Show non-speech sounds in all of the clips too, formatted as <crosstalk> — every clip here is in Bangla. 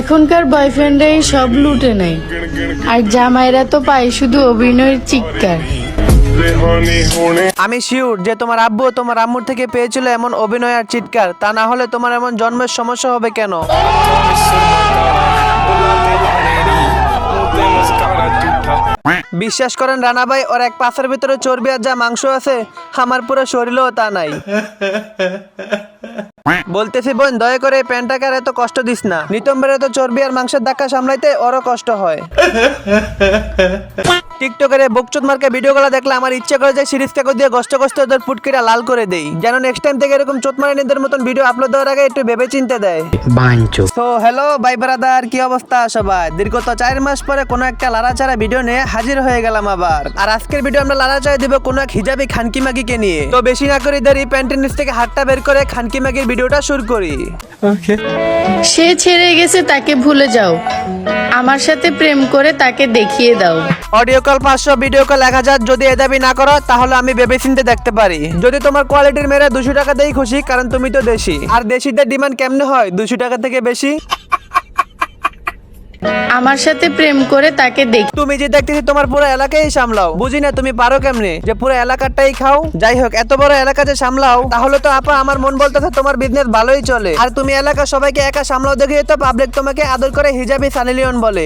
এখনকার বয়ফ্রেন্ডরাই সব লুটে নেয়। আর জামাইরা তো পায় শুধু অভিনয়ের চিৎকার। আমি শিওর যে তোমার আব্বু তোমার আম্মুর থেকে পেয়েছিল এমন অভিনয় আর চিৎকার। তা না হলে তোমার এমন জন্মের সমস্যা হবে কেন? বিশ্বাস করেন রানা ভাই, ওর এক পাশের ভিতরে চর্বি আর যা মাংস আছে, আমার পুরো শরীরেও তা নাই। বলতেছি বোন, দয়া করে এই প্যান্টটাকে আর এত কষ্ট দিস না। নিতম্বের এত চর্বি আর মাংসের ধাক্কা সামলাইতে ওরও কষ্ট হয়। <laughs> টিকটকের বুকচুত মার্কে ভিডিওগুলো দেখলে আমার ইচ্ছে করে যে সিরিজ কাকো দিয়ে কষ্ট কষ্ট ওদের ফুটকিটা লাল করে দেই। যেন নেক্সট টাইম থেকে এরকম চোট মারে নিদের মতন ভিডিও আপলোড দেওয়ার আগে একটু ভেবে চিন্তে দেয় তো হ্যালো ভাই ব্রাদার কি অবস্থা সবাই? দীর্ঘ তো চার মাস পরে কোনো একটা লাড়াচাড়া ভিডিও নিয়ে হাজির হয়ে গেলাম আবার। আর আজকের ভিডিও আমরা লাড়াচাড়া দিব কোনো এক হিজাবি খানকি মাগিকে নিয়ে। তো বেশি না করে দেরি প্যান্টের নিচ থেকে হাতটা বের করে খানকি মাগির ভিডিওটা শুরু করি। সে ছেড়ে গেছে তাকে ভুলে যাও। আমার সাথে প্রেম করে তাকে দেখিয়ে দাও। অডিও কল পাঁচশো ভিডিও কল এক হাজার। যদি এ দাবি না করো তাহলে আমি ভেবে চিনতে দেখতে পারি। যদি তোমার কোয়ালিটির মেয়েরা দুশো টাকা দেই খুশি কারণ তুমি তো দেশি। আর দেশিদের ডিমান্ড কেমনে হয়? দুশো টাকা থেকে বেশি? আমার সাথে প্রেম করে তাকে দেখ তুমি যে দেখতেছি তোমার পুরো এলাকায় সামলাও। বুঝি না তুমি পারো কেমনে? যে পুরো এলাকাটাই খাও? যাই হোক এত বড় এলাকা যে সামলাও তাহলে তো আপা আমার মন বলতেছে তোমার বিজনেস ভালোই চলে। আর তুমি এলাকা সবাইকে একা সামলাও দেখে তো পাবলিক তোমাকে আদর করে হিজাবি সানিলিয়ন বলে।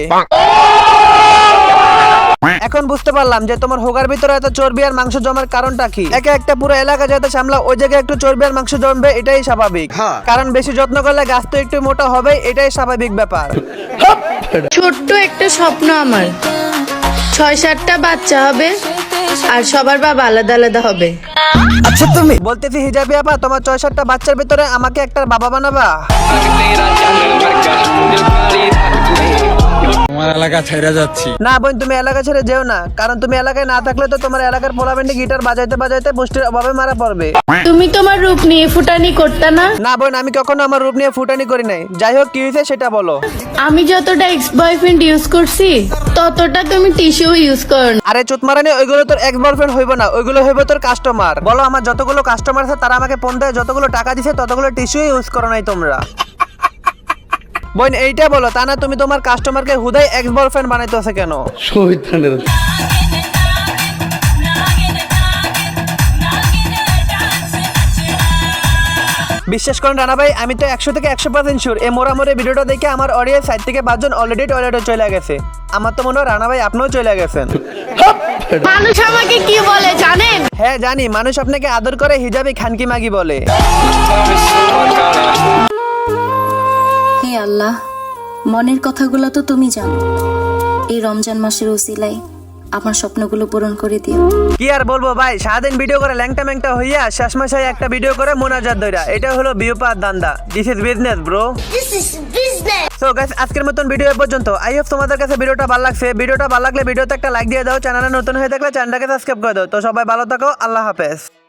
এখন বুঝতে পারলাম যে তোমার হোগার ভিতরে এত চর্বি আর মাংস জমার কারণটা কি। একা একটা পুরো এলাকা যাতে সামলা ওই জায়গায় একটু চর্বি আর মাংস জমবে এটাই স্বাভাবিক। কারণ বেশি যত্ন করলে গাছ তো একটু মোটা হবে এটাই স্বাভাবিক ব্যাপার। ছোট্ট একটা স্বপ্ন আমার। ছয় সাতটা বাচ্চা হবে আর সবার বাবা আলাদা আলাদা হবে। আচ্ছা তুমি বলতেছি হিজাবি আপা তোমার ছয় সাতটা বাচ্চার ভিতরে আমাকে একটা বাবা বানাবা? তোমার এলাকা ছেড়ে যাচ্ছি। না বোন তুমি এলাকা ছেড়ে যেও না কারণ তুমি এলাকায় না থাকলে তো তোমার এলাকার পোলাবেন্ডে গিটার বাজাইতে বাজাইতে পুষ্টির অভাবে মারা পড়বে। তুমি তোমার রূপ নিয়ে ফুটানি করতা না? না বোন আমি কখনো আমার রূপ নিয়ে ফুটানি করি নাই। যাই হোক কি হয়েছে সেটা বলো। আমি যতটা এক্স বয়ফ্রেন্ড ইউজ করছি ততটা তুমি টিস্যু ইউজ কর না। আরে চুত মারানি ওইগুলো তোর এক্স বয়ফ্রেন্ড হইব না ওইগুলো হইব তোর কাস্টমার বলো আমার যতগুলো কাস্টমার আছে তারা আমাকে ফোন দেয় যতগুলো টাকা দিছে ততগুলো টিস্যু ইউজ করো নাই তোমরা। বোন এইটা বলো তা না তুমি তোমার কাস্টমারকে হুদাই এক্স বয়ফ্রেন্ড বানাইতেছে কেন? বিশ্বাস করেন রানা ভাই আমি তো একশো থেকে একশো পার্সেন্ট শিওর এই মোরামোরে ভিডিওটা দেখে আমার অডিয়েন্স সাইড থেকে পাঁচজন অলরেডি টয়লেটে চলে গেছে। আমার তো মনে হয় রানা ভাই আপনিও চলে গেছেন। মানুষ আমাকে কি বলে জানেন? হ্যাঁ জানি মানুষ আপনাকে আদর করে হিজাবি খানকি মাগি বলে। আল্লাহ মনের কথাগুলো তো তুমি জানো। এই রমজান মাসের ওসিলায় আমার স্বপ্নগুলো পূরণ করে দিও। কি আর বলব ভাই সারাদিন ভিডিও করে ল্যাংটা ম্যাংটা হইয়া শেষ মাসে একটা ভিডিও করে মোনাজাত দইরা এটা হলো বিউপার দান্দা। This is business bro this is business so guys আজকের মতন ভিডিও এ পর্যন্ত। আই হোপ তোমাদের কাছে ভিডিওটা ভালো লাগছে। ভিডিওটা ভালো লাগলে ভিডিওতে একটা লাইক দিয়ে দাও। চ্যানেলে নতুন হয়ে থাকলে চ্যানেলটাকে সাবস্ক্রাইব করে দাও। তো সবাই ভালো থাকো। আল্লাহ হাফেজ।